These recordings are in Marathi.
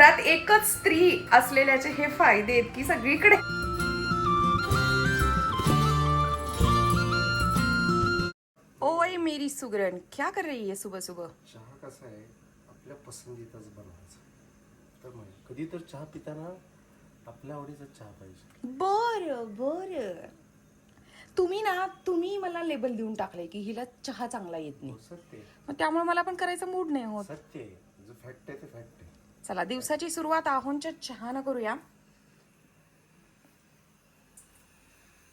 घरात एकच स्त्री असलेल्याचे हे फायदे आहेत की सगळीकडे. ओए मेरी सुगरण क्या कर रही है सुबह सुबह? चहा कसा आहे? आपल्या पसंतीचाच बनवायचा. तर म्हणे कधी तर चहा पिताना आपल्या आवडीचा चहा पाहिजे. बर बर. तुम्ही ना तुम्ही मला लेबल देऊन टाकलंय की हिला चहा चांगला येत नाही. हो सत्य आहे. मग त्यामुळे मला पण करायचा मूड नाही होत. सत्य आहे. जो फॅक्ट आहे ते फॅक्ट आहे. चला दिवसाची सुरुवात आहोंच्या चहानं करूया.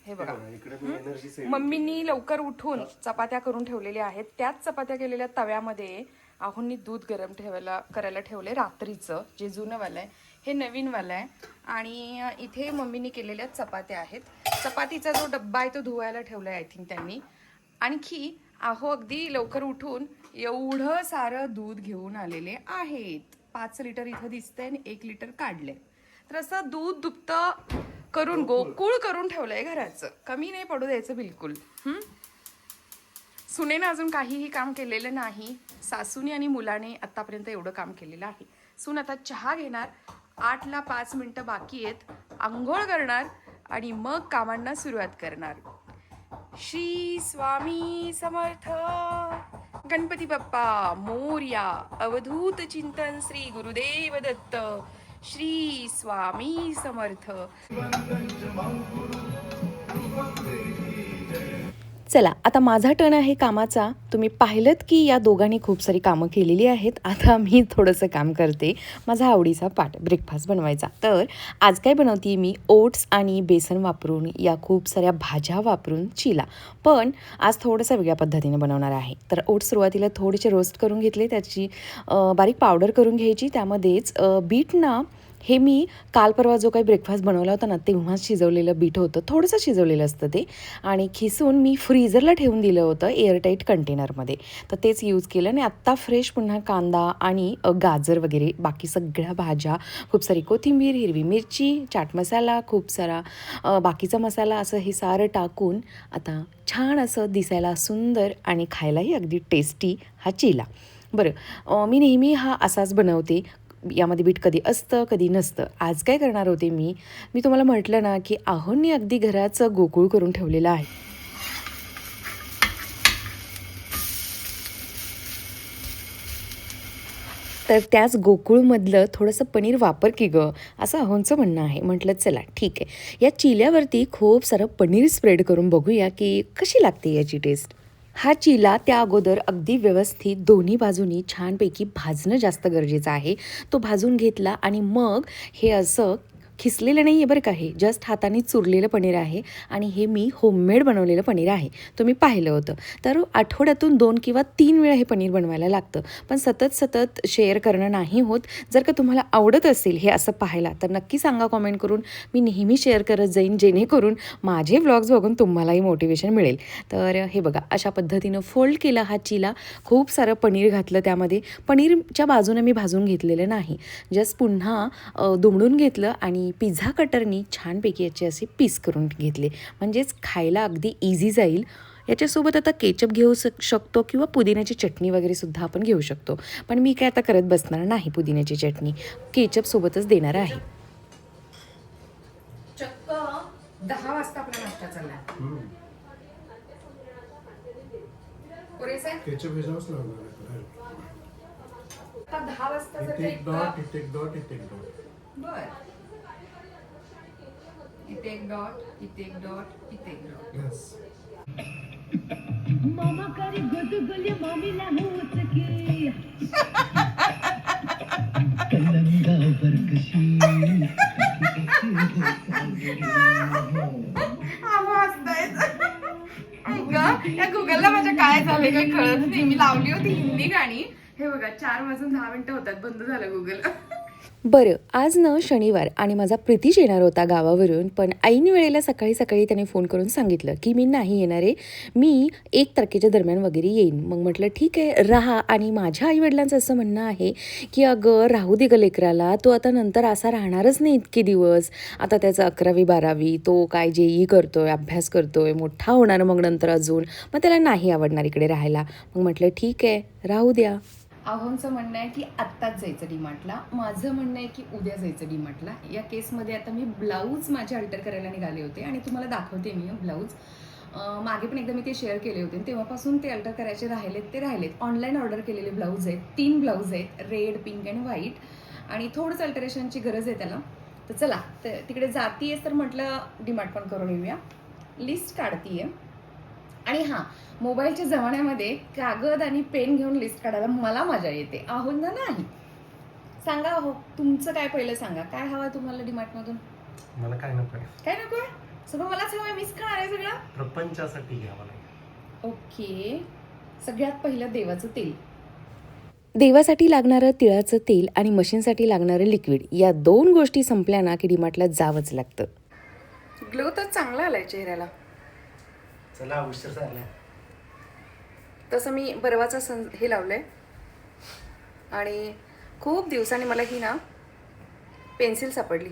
हे बघा. मम्मींनी लवकर उठून चपात्या करून ठेवलेल्या आहेत. त्याच चपात्या केलेल्या तव्यामध्ये आहोंनी दूध गरम ठेवायला करायला ठेवले रात्रीचं जे जुनंवालं आहे. हे नवीनवालं आहे. आणि इथे मम्मीनी केलेल्या चपात्या आहेत. चपातीचा जो डब्बा आहे तो धुवायला ठेवला आहे आय थिंक त्यांनी. आणखी आहो अगदी लवकर उठून एवढं सारं दूध घेऊन आलेले आहेत. पाच लिटर इथं दिसतंय आणि एक लिटर काढले तर असं दूध दुभतं करून गोकुळ. करून ठेवलंय घराचं. कमी नाही पडू द्यायचं बिलकुल? सुनेनं अजून काहीही काम केलेलं नाही. सासूने आणि मुलाने आतापर्यंत एवढं काम केलेलं आहे. सून आता चहा घेणार आठला पाच मिनिटं बाकी आहेत आंघोळ करणार आणि मग कामांना सुरुवात करणार. श्री स्वामी समर्थ. गणपती बाप्पा मोर्या अवधूत चिंतन श्री गुरुदेव दत्त श्री स्वामी समर्थ. चला आता माझा टर्न आहे कामाचा. तुम्ही पाहिलं की या दोघांनी खूप सारी कामं केलेली आहेत. आता मी थोडंसं काम करते. माझा आवडीचा पाठ ब्रेकफास्ट बनवायचा. तर आज काय बनवते मी? ओट्स आणि बेसन वापरून या खूप साऱ्या भाज्या वापरून चिला. पण आज थोडंसं वेगळ्या पद्धतीने बनवणार आहे. तर ओट्स सुरुवातीला थोडेसे रोस्ट करून घेतले. त्याची बारीक पावडर करून घ्यायची. त्यामध्येच बीट ना हे मी काल परवा जो काही ब्रेकफास्ट बनवला होता ना तेव्हाच शिजवलेलं बीट होतं. थोडंसं शिजवलेलं असतं ते. आणि खिसून मी फ्रीजरला ठेवून दिलं होतं एअरटाईट कंटेनरमध्ये तर तेच यूज केलं आणि आत्ता फ्रेश पुन्हा कांदा आणि गाजर वगैरे बाकी सगळ्या भाज्या खूप सारी कोथिंबीर हिरवी मिरची चाट मसाला खूप सारा बाकीचा मसाला असं हे सारं टाकून आता छान असं दिसायला सुंदर आणि खायलाही अगदी टेस्टी हा चिला. बरं मी नेहमी हा असाच बनवते. यामध्ये बीट कधी असतं कधी नसतं. आज काय करणार होते मी? मी तुम्हाला म्हटलं ना की आहोंनी अगदी घराचं गोकुळ करून ठेवलेलं आहे. तर त्याच गोकुळमधलं थोडंसं पनीर वापर की गं असं अहोंचं म्हणणं आहे. म्हटलं चला ठीक आहे. या चिल्यावरती खूप सारं पनीर स्प्रेड करून बघूया की कशी लागते याची टेस्ट? हा चिला त्या अगोदर अगदी व्यवस्थित दोन्ही बाजूनी छानपैकी भाजणं जास्त गरजेचं आहे. तो भाजून घेतला आणि मग हे असं खिसलेलं नाही आहे बरं का हे. जस्ट हाताने चुरलेलं पनीर आहे आणि हे मी होममेड बनवलेलं पनीर आहे. तुम्ही पाहिलं होतं. तर आठवड्यातून दोन किंवा तीन वेळा हे पनीर बनवायला लागतं. पण सतत सतत शेअर करणं नाही होत. जर का तुम्हाला आवडत असेल हे असं पाहायला तर नक्की सांगा कॉमेंट करून. मी नेहमी शेअर करत जाईन जेणेकरून माझे व्लॉग्स बघून तुम्हालाही मोटिवेशन मिळेल. तर हे बघा अशा पद्धतीनं फोल्ड केला हा चिला. खूप सारं पनीर घातलं त्यामध्ये. पनीरच्या बाजूने मी भाजून घेतलेलं नाही. जस्ट पुन्हा दुमडून घेतलं आणि पिझ्झा कटरनी छानपैकी याचे असे पीस करून घेतले. म्हणजेच खायला अगदी इझी जाईल. याच्यासोबत आता केचप घेऊ शक शकतो किंवा पुदिन्याची चटणी वगैरे सुद्धा आपण घेऊ शकतो. पण मी काय आता करत बसणार नाही पुदिन्याची चटणी. केचपसोबतच देणार आहे. चक्क दहा वाजता आपला नाश्ता चालला दहा वाजता जर इथे का एक इतका- डॉट इथे एक डॉट इथे एक डॉट येस मामा करी गुदगुली मामीला होचकी कलंगावर कशी या गुगलला माझ्या काय झाले काही कळत नाही. मी लावली होती हिंदी गाणी. हे बघा चार वाजून दहा मिनिटं होतात. बंद झालं गुगल बरं आज ना शनिवार आणि माझा प्रितीश येणार होता गावावरून पण ऐन वेळेला सकाळी सकाळी त्याने फोन करून सांगितलं की मी नाही येणार आहे मी एक तारखेच्या दरम्यान वगैरे येईन. मग म्हटलं ठीक आहे राहा. आणि माझ्या आईवडिलांचं असं म्हणणं आहे की अगं राहू दे ग लेकराला तो आता नंतर असा राहणारच नाही इतके दिवस. आता त्याचं अकरावी बारावी तो काय जे ई करतो आहे अभ्यास करतो आहे मोठा होणार मग नंतर अजून. मग त्याला नाही आवडणार इकडे राहायला. मग म्हटलं ठीक आहे राहू द्या. आहोंचं म्हणणं आहे की आत्ताच जायचं डीमार्टला. माझं म्हणणं आहे की उद्या जायचं डीमार्टला. या केसमध्ये आता मी ब्लाऊज माझे अल्टर करायला निघाले होते आणि तुम्हाला दाखवते मी ब्लाऊज. मागे पण एकदा मी ते शेअर केले होते. तेव्हापासून ते अल्टर करायचे राहिलेत ते राहिलेत. ऑनलाईन ऑर्डर केलेले ब्लाऊज आहेत. तीन ब्लाऊज आहेत. रेड पिंक अँड व्हाईट आणि थोडंसं अल्टरेशनची गरज आहे त्याला. तर चला तर तिकडे जातीयेस तर म्हटलं डिमार्ट पण करून येऊया. लिस्ट काढतीये. आणि हां मोबाईलच्या जमान्यामध्ये कागद आणि पेन घेऊन लिस्ट काढायला मला मजा येते. आहोत ना नाही. सांगा हो तुमचं काय पहिलं सांगा? काय हवं तुम्हाला डिमार्टमधून? मला काय नको काय नको सगळं मलाच हवं मिस करणार आहे सगळं. प्रपंचासाठी घ्यावं लागेल. ओके. सगळ्यात पहिलं देवाचं तेल. देवासाठी लागणारं तिळाचं तेल आणि मशीनसाठी लागणारं लिक्विड या दोन गोष्टी संपल्या ना की डीमार्टला जावंच लागतं. ग्लो तर चांगला आलाय चेहऱ्याला. चला उशीर झाला तसं मी बर्वाचा सं हे लावलंय. आणि खूप दिवसांनी मला ही ना पेन्सिल सापडली.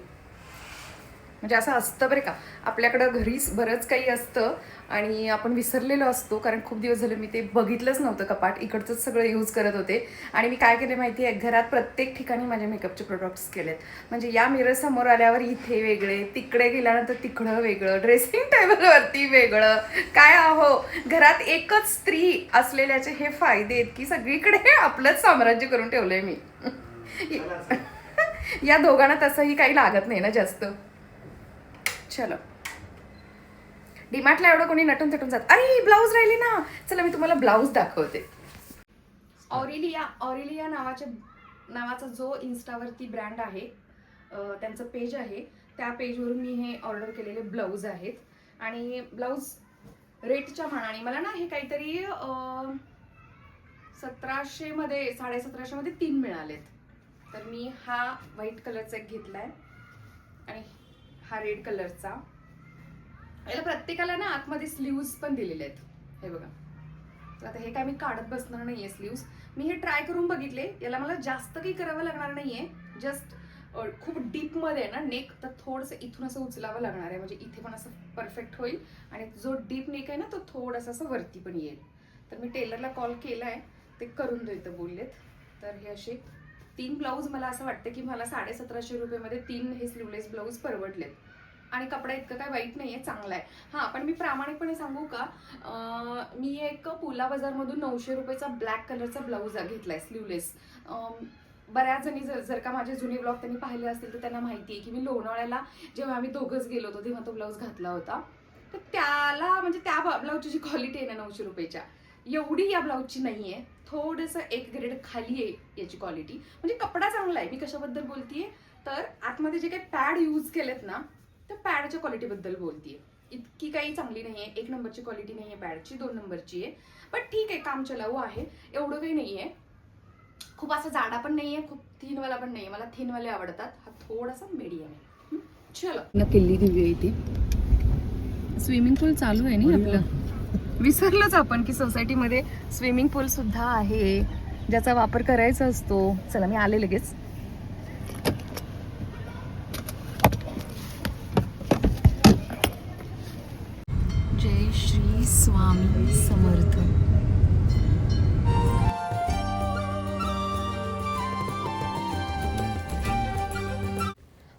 म्हणजे असं असतं बरं का. आपल्याकडं घरीच बरंच काही असतं आणि आपण विसरलेलो असतो कारण खूप दिवस झाले मी ते बघितलंच नव्हतं कपाट. इकडचंच सगळं यूज करत होते. आणि मी काय केले माहिती आहे घरात प्रत्येक ठिकाणी माझे मेकअपचे प्रोडक्ट्स केलेत. म्हणजे या मिरर समोर आल्यावर इथे वेगळे तिकडे गेल्यानंतर तिकडं वेगळं ड्रेसिंग टेबलवरती वेगळं. काय आहो घरात एकच स्त्री असलेल्याचे हे फायदे आहेत की सगळीकडे आपलंच साम्राज्य करून ठेवलंय मी. या दोघांना तसंही काही लागत नाही ना जास्त. चलो. डीमार्टला एवढं कोणी नटून थटून जात. अरे ब्लाऊज राहिली ना. चला मी तुम्हाला ब्लाऊज दाखवते. ऑरिलिया ऑरिलिया नावाच्या नावाचा जो इन्स्टावरती ब्रँड आहे त्यांचं पेज आहे त्या पेजवरून मी हे ऑर्डर केलेले ब्लाऊज आहेत. आणि ब्लाऊज रेटच्या मानाने मला ना हे काहीतरी सतराशेमध्ये साडेसतराशेमध्ये तीन मिळालेत. तर मी हा व्हाईट कलरचा एक घेतला आहे हा रेड कलरचा याला प्रत्येकाला ना आतमध्ये स्लीव्ज पण दिलेले आहेत. हे बघा. तर आता हे काय मी काढत बसणार नाहीये स्लीव्ज मी हे ट्राय करून बघितले. याला मला जास्त काही करावं लागणार नाहीये. जस्ट खूप डीपमध्ये आहे ना नेक तर थोडंसं इथून असं उचलावं लागणार आहे. म्हणजे इथे पण असं परफेक्ट होईल. आणि जो डीप नेक आहे ना तो थोडासा असं वरती पण येईल. तर मी टेलरला कॉल केला आहे ते करून देतं बोललेत. तर हे असे तीन ब्लाऊज मला असं वाटतं की मला साडे सतराशे रुपयेमध्ये तीन हे स्लीवलेस ब्लाऊज परवडलेत. आणि कपडा इतकं काय वाईट नाही आहे चांगला आहे हां पण मी प्रामाणिकपणे सांगू का? मी एक पुला बाजारमधून नऊशे रुपयाचा ब्लॅक कलरचा ब्लाऊज घेतला आहे स्लीवलेस बऱ्याच जणी जर जर का माझे जुने ब्लॉग त्यांनी पाहिले असतील तर त्यांना माहिती आहे की मी लोणावळ्याला जेव्हा आम्ही दोघंच गेलो होतो तेव्हा तो ब्लाऊज घातला होता. तर त्याला म्हणजे त्या ब्लाऊजची जी क्वालिटी आहे ना नऊशे रुपयाच्या एवढी या ब्लाऊजची नाही आहे थोडंसं एक ग्रेड खाली आहे याची क्वालिटी म्हणजे कपडा चांगला आहे मी कशाबद्दल बोलतीये? तर आतमध्ये जे काही पॅड यूज केलेत ना त्या पॅडच्या क्वालिटीबद्दल बोलतीये. इतकी काही चांगली नाही आहे एक नंबरची क्वालिटी नाही आहे पॅडची दोन नंबरची आहे. पण ठीक आहे काम चलाऊ आहे. एवढं काही नाही आहे खूप असा जाडा पण नाही आहे खूप थिनवाला पण नाही आहे मला थिनवाले आवडतात. हा थोडासा मीडियम आहे? चलो. किल्ली दिव्या इथे स्विमिंग पूल चालू आहे ना आपलं? विसरलोच आपण की सोसायटीमध्ये स्विमिंग पूल सुद्धा आहे. ज्याचा वापर करायचा असतो. चला मी आले लगेच. जय श्री स्वामी समर्थ.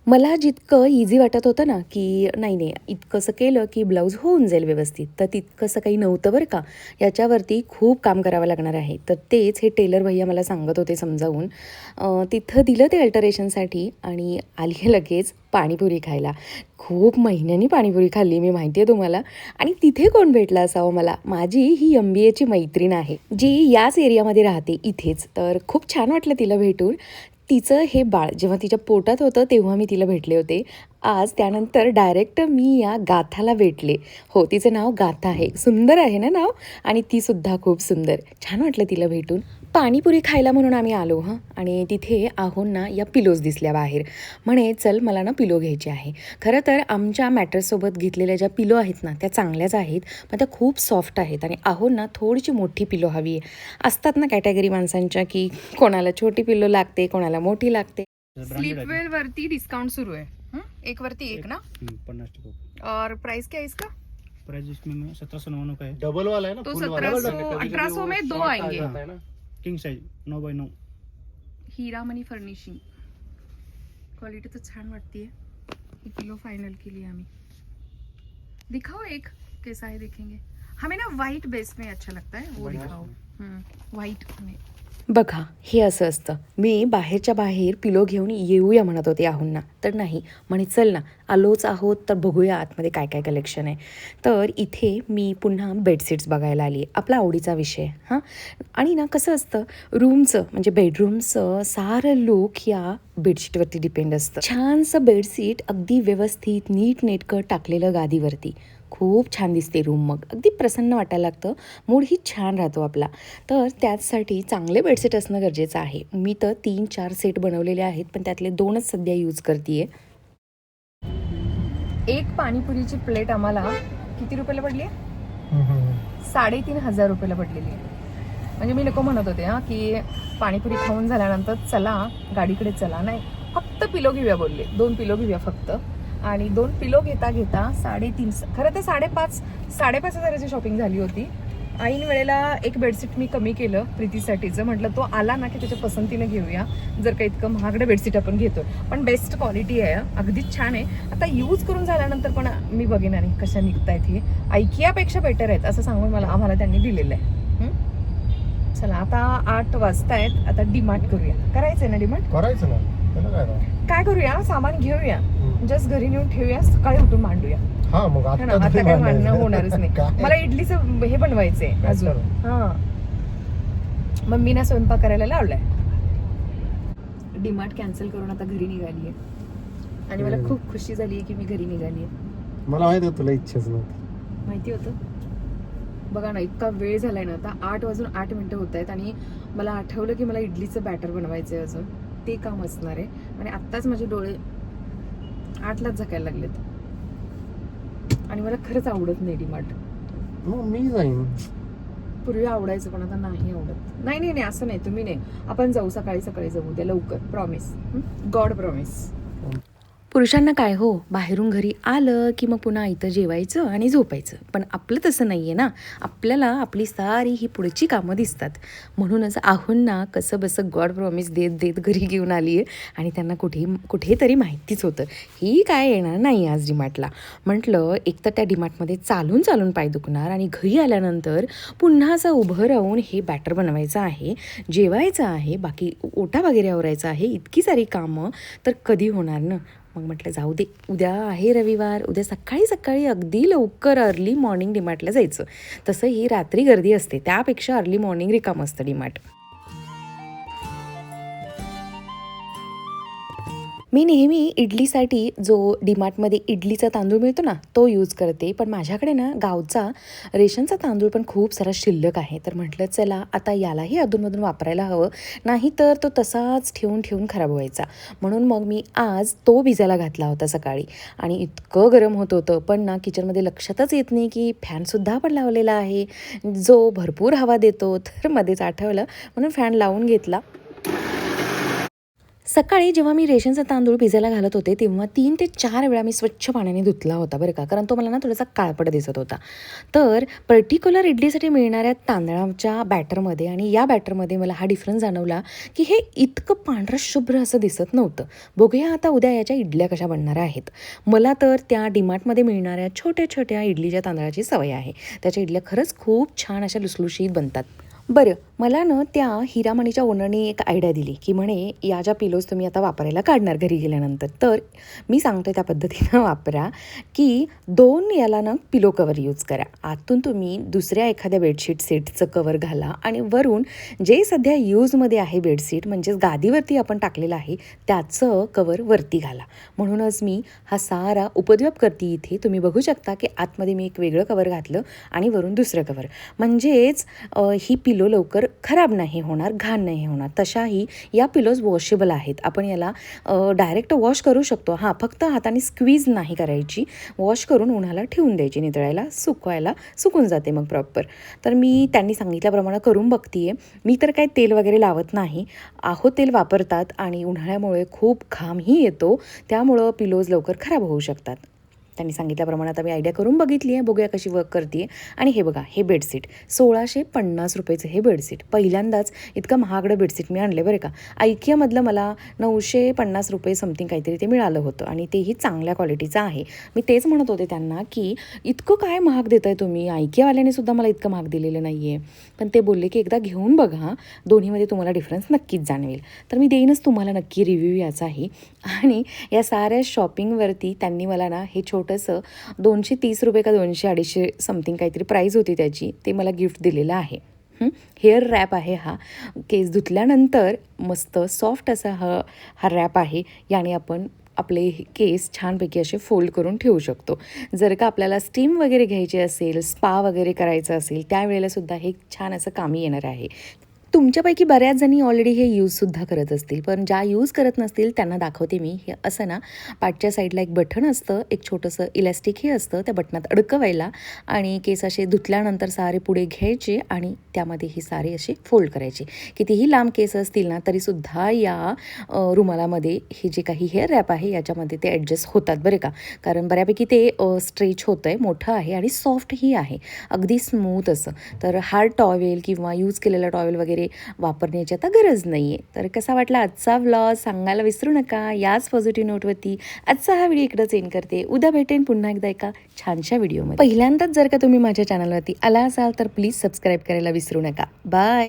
मला जितकं इझी वाटत होतं ना की नाही नाही इतकंसं केलं की ब्लाऊज होऊन जाईल व्यवस्थित. तर तितकंसं काही नव्हतं बरं का. याच्यावरती खूप काम करावं लागणार आहे. तर तेच हे टेलर भैया मला सांगत होते समजावून. तिथं दिलं ते अल्टरेशनसाठी आणि आली लगेच पाणीपुरी खायला. खूप महिन्यांनी पाणीपुरी खाल्ली मी माहिती आहे तुम्हाला. आणि तिथे कोण भेटला असावं मला? माझी ही एम बी एची मैत्रीण आहे जी याच एरियामध्ये राहते इथेच. तर खूप छान वाटलं तिला भेटून. तिचं हे बाळ जेव्हा तिच्या पोटात होतं तेव्हा मी तिला भेटले होते. आज त्यानंतर डायरेक्ट मी या गाथाला भेटले. हो तिचं नाव गाथा आहे. सुंदर आहे ना नाव? आणि ती सुद्धा खूप सुंदर. छान वाटलं तिला भेटून. पाणीपुरी खायला म्हणून आम्ही आलो हां. आणि तिथे आहोंना या पिलोज दिसल्या बाहेर. म्हणे चल मला ना पिलो घ्यायची आहे. खरं तर आमच्या मॅट्रेससोबत घेतलेल्या ज्या पिलो आहेत ना त्या चांगल्याच आहेत पण त्या खूप सॉफ्ट आहेत आणि आहोंना थोडीशी मोठी पिलो हवी आहे. असतात ना कॅटेगरी माणसांच्या की कोणाला छोटी पिल्लो लागते कोणाला मोठी लागते. स्लीपवेल वरती डिस्काउंट सुरू है हं? एक वरती एक ना? पन्नास टक्के. और प्राइस क्या इसका? प्राइस इसमें सत्रह सौ नवानवे का है। डबल वाला है ना तो वाला। 1700 कभी-कभी 1800 में दो आएंगे। किंग साईज नऊ बाय नऊ हिरामणी फर्निशिंग. क्वालिटी तो छान वाटते ही किलो फाइनल लिए हमें दिखाओ एक कैसा है देखेंगे. हमें ना वाइट बेस में अच्छा लगता है वो दिखाओ. वाईट बघा हे असं असतं. मी बाहेरच्या बाहेर पिलो घेऊन येऊया म्हणत होते आहोंना. तर नाही म्हणे चल ना. आलोच आहोत तर बघूया आतमध्ये काय काय कलेक्शन आहे. तर इथे मी पुन्हा बेडशीट्स बघायला आली. आपला आवडीचा विषय हां? आणि ना कसं असतं रूमचं म्हणजे बेडरूमचं सारं लुक या बेडशीटवरती डिपेंड असतं. छानसं बेडशीट अगदी व्यवस्थित नीट नेटकं टाकलेलं गादीवरती. खूप छान दिसते रूम मग. अगदी प्रसन्न वाटायला लागतं. मूडही छान राहतो आपला. तर त्याचसाठी चांगले बेडशीट असणं गरजेचं आहे. मी तर तीन चार सेट बनवलेले आहेत पण त्यातले दोनच सध्या यूज करते एक पाणीपुरीची प्लेट आम्हाला किती रुपयाला पडली? साडेतीन हजार रुपयाला पडलेली आहे. म्हणजे मी नको म्हणत होते हा की पाणीपुरी खाऊन झाल्यानंतर चला गाडीकडे चला नाही. फक्त पिलो घेऊया बोलले. दोन पिलो घेऊया फक्त. आणि दोन पिलो घेता घेता साडेतीन खरं तर साडेपाच साडेपाच हजाराची शॉपिंग झाली होती. ऐन वेळेला एक बेडशीट मी कमी केलं प्रीतीसाठीचं म्हटलं तो आला ना की त्याच्या पसंतीने घेऊया जर का इतकं महागडं बेडशीट आपण घेतो पण बेस्ट क्वालिटी आहे. अगदीच छान आहे. आता यूज करून झाल्यानंतर पण मी बघेन आणि कशा निघतायत हे. ऐकियापेक्षा बेटर आहेत असं सांगून मला आम्हाला त्यांनी दिलेलं आहे? चला आता आठ वाजतायत. आता डिमार्ट करूया. करायचंय ना डिमार्ट करायचं ना. काय करूया? सामान घेऊया. जस्ट घरी नेऊन ठेवूया सकाळी उठून मांडूया हा मग है ना आता काय. मांडणं होणारच नाही? मला इडलीचं हे बनवायचंय अजून. हा. मम्मीना स्वयंपाक करायला लावलाय. डिमार्ट कॅन्सल करून आता घरी निघालीये. आणि मला. खूप खुशी झाली की मी घरी निघालीये. मला माहीत आहे तुला इच्छाच नव्हती. माहिती होतं? बघा ना इतका वेळ झालाय ना आता. आठ वाजून आठ मिनिटं होत आहेत आणि मला आठवलं की मला इडलीचं बॅटर बनवायचंय अजून. ते काम असणार आहे. आणि आत्ताच माझे डोळे आठलाच झाकायला लागलेत. आणि मला खरंच आवडत नाही डिमार्ट. मग मी जाईन पूर्वी आवडायचं पण आता नाही आवडत. नाही नाही नाही असं नाही. तुम्ही नाही. आपण जाऊ सकाळी सकाळी जाऊ उद्या लवकर. प्रॉमिस गॉड प्रॉमिस पुरुषांना काय हो बाहेरून घरी आलं की मग पुन्हा इथं जेवायचं आणि झोपायचं. पण आपलं तसं नाही आहे ना. आपल्याला आपली सारी ही पुढची कामं दिसतात. म्हणूनच आहोंना कसं बसं गॉड प्रॉमिस देत देत घरी घेऊन आली आहे आणि त्यांना कुठे कुठेतरी माहितीच होतं. ही काय येणार नाही आज डिमार्टला. म्हटलं एक तर त्या डिमार्टमध्ये चालून चालून पाय दुखणार आणि घरी आल्यानंतर पुन्हा असं उभं राहून हे बॅटर बनवायचं आहे जेवायचं आहे बाकी ओटा वगैरे आवरायचा आहे इतकी सारी कामं तर कधी होणार ना? मग म्हटलं जाऊ दे उद्या आहे रविवार उद्या सकाळी सकाळी अगदी लवकर अर्ली मॉर्निंग डिमार्टला जायचं. तसं ही रात्री गर्दी असते त्यापेक्षा अर्ली मॉर्निंग रिकाम असतं डिमार्ट मी नेहमी इडलीसाठी जो डीमार्टमध्ये इडलीचा तांदूळ मिळतो ना तो यूज करते. पण माझ्याकडे ना गावचा रेशनचा तांदूळ पण खूप सारा शिल्लक आहे. तर म्हटलं चला आता यालाही अधूनमधून वापरायला हवं. नाही तर तो तसाच ठेवून ठेवून खराब व्हायचा. म्हणून मग मी आज तो भिजायला घातला होता सकाळी. आणि इतकं गरम होत होतं. पण ना किचनमध्ये लक्षातच येत नाही की फॅनसुद्धा आपण लावलेला आहे. जो भरपूर हवा देतो तर मध्येच आठवलं. म्हणून फॅन लावून घेतला. सकाळी जेव्हा मी रेशनचा तांदूळ भिजायला घालत होते तेव्हा तीन ते चार वेळा मी स्वच्छ पाण्याने धुतला होता बरं का. कारण तो मला ना थोडासा काळपट दिसत होता. तर पर्टिक्युलर इडलीसाठी मिळणाऱ्या तांदळाच्या बॅटरमध्ये आणि या बॅटरमध्ये मला हा डिफरन्स जाणवला की हे इतकं पांढरं शुभ्र असं दिसत नव्हतं. बघूया आता उद्या याच्या इडल्या कशा बनणार आहेत. मला तर त्या डिमार्टमध्ये मिळणाऱ्या छोट्या छोट्या इडलीच्या तांदळाची सवय आहे. त्याच्या इडल्या खरंच खूप छान अशा लुसलुशीत बनतात. बरं मला ना त्या हिरामणीच्या ओनरने एक आयडिया दिली की म्हणे या ज्या पिलोज तुम्ही आता वापरायला काढणार घरी गेल्यानंतर तर मी सांगतो त्या पद्धतीनं वापरा की दोन याला ना पिलो कवर यूज करा. आतून तुम्ही दुसऱ्या एखाद्या बेडशीट सेटचं कवर घाला आणि वरून जे सध्या यूजमध्ये आहे बेडशीट म्हणजेच गादीवरती आपण टाकलेलं आहे त्याचं कवर वरती घाला. म्हणूनच मी हा सारा उपद्व्याप करते इथे. तुम्ही बघू शकता की आतमध्ये मी एक वेगळं कवर घातलं आणि वरून दुसरं कवर म्हणजेच ही पिलो लवकर खराब नाही होणार घाण नाही होणार. तशाही या पिलोज वॉशेबल आहेत. आपण याला डायरेक्ट वॉश करू शकतो. हां फक्त हाताने स्क्वीज नाही करायची. वॉश करून उन्हाला ठेवून द्यायची. नितळायला सुकवायला सुकून जाते मग प्रॉपर तर मी त्यांनी सांगितल्याप्रमाणे करून बघते मी तर काय तेल वगैरे लावत नाही. आहो तेल वापरतात आणि उन्हाळ्यामुळे खूप घामही येतो. त्यामुळं पिलोज लवकर खराब होऊ शकतात. त्यांनी सांगितल्याप्रमाणे आता मी आयडिया करून बघितली आहे. बघूया कशी वर्क करते आणि हे बघा हे बेडशीट सोळाशे पन्नास रुपयेचं हे बेडशीट पहिल्यांदाच इतकं महागडं बेडशीट मी आणलं बरं का. ऐकियामधलं मला नऊशे पन्नास रुपये समथिंग काहीतरी ते मिळालं होतं. आणि तेही चांगल्या क्वालिटीचं आहे. मी तेच म्हणत होते त्यांना की इतकं काय महाग देत आहे तुम्ही? ऐकियावाल्याने सुद्धा मला इतकं महाग दिलेलं नाही आहे पण ते बोलले की एकदा घेऊन बघा. दोन्हीमध्ये तुम्हाला डिफरन्स नक्कीच जाणवेल. तर मी देईनच तुम्हाला नक्की रिव्ह्यू याचाही. आणि या साऱ्या शॉपिंगवरती त्यांनी मला ना हे छोटं छोटंसं दोनशे तीस रुपये का दोनशे अडीचशे समथिंग काहीतरी प्राईज होती त्याची. ते मला गिफ्ट दिलेलं आहे. हेअर रॅप आहे हा. केस धुतल्यानंतर मस्त सॉफ्ट असा हा हा रॅप आहे. याने आपण आपले हे केस छानपैकी असे फोल्ड करून ठेवू शकतो. जर का आपल्याला स्टीम वगैरे घ्यायची असेल स्पा वगैरे करायचं असेल त्यावेळेला सुद्धा हे छान असं कामी येणार आहे. तुमच्यापैकी बऱ्याच जणी ऑलरेडी हे यूजसुद्धा करत असतील. पण ज्या यूज करत नसतील त्यांना दाखवते मी. हे असं ना पाठच्या साईडला एक बटन असतं एक छोटंसं इलॅस्टिकही असतं त्या बटनात अडकवायला आणि केस असे धुतल्यानंतर सारे पुढे घ्यायचे आणि त्यामध्ये ही सारे असे फोल्ड करायचे. कितीही लांब केस असतील ना तरीसुद्धा या रुमालामध्ये हे जे काही हेअर रॅप आहे याच्यामध्ये ते ॲडजस्ट होतात बरे का. कारण बऱ्यापैकी ते स्ट्रेच होतं आहे मोठं आहे आणि सॉफ्टही आहे. अगदी स्मूथ असं. तर हार्ड टॉवेल किंवा यूज केलेला टॉवेल वगैरे वापरण्याची आता गरज नाही आहे तर कसा वाटला आजचा व्लॉग सांगायला विसरू नका. याच पॉझिटिव्ह नोटवरती आजचा हा व्हिडिओ इकडंच एंड करते. उद्या भेटेन पुन्हा एकदा एका छानशा व्हिडिओमध्ये पहिल्यांदाच जर का तुम्ही माझ्या चॅनलवरती आला असाल तर प्लीज सबस्क्राईब करायला विसरू नका. बाय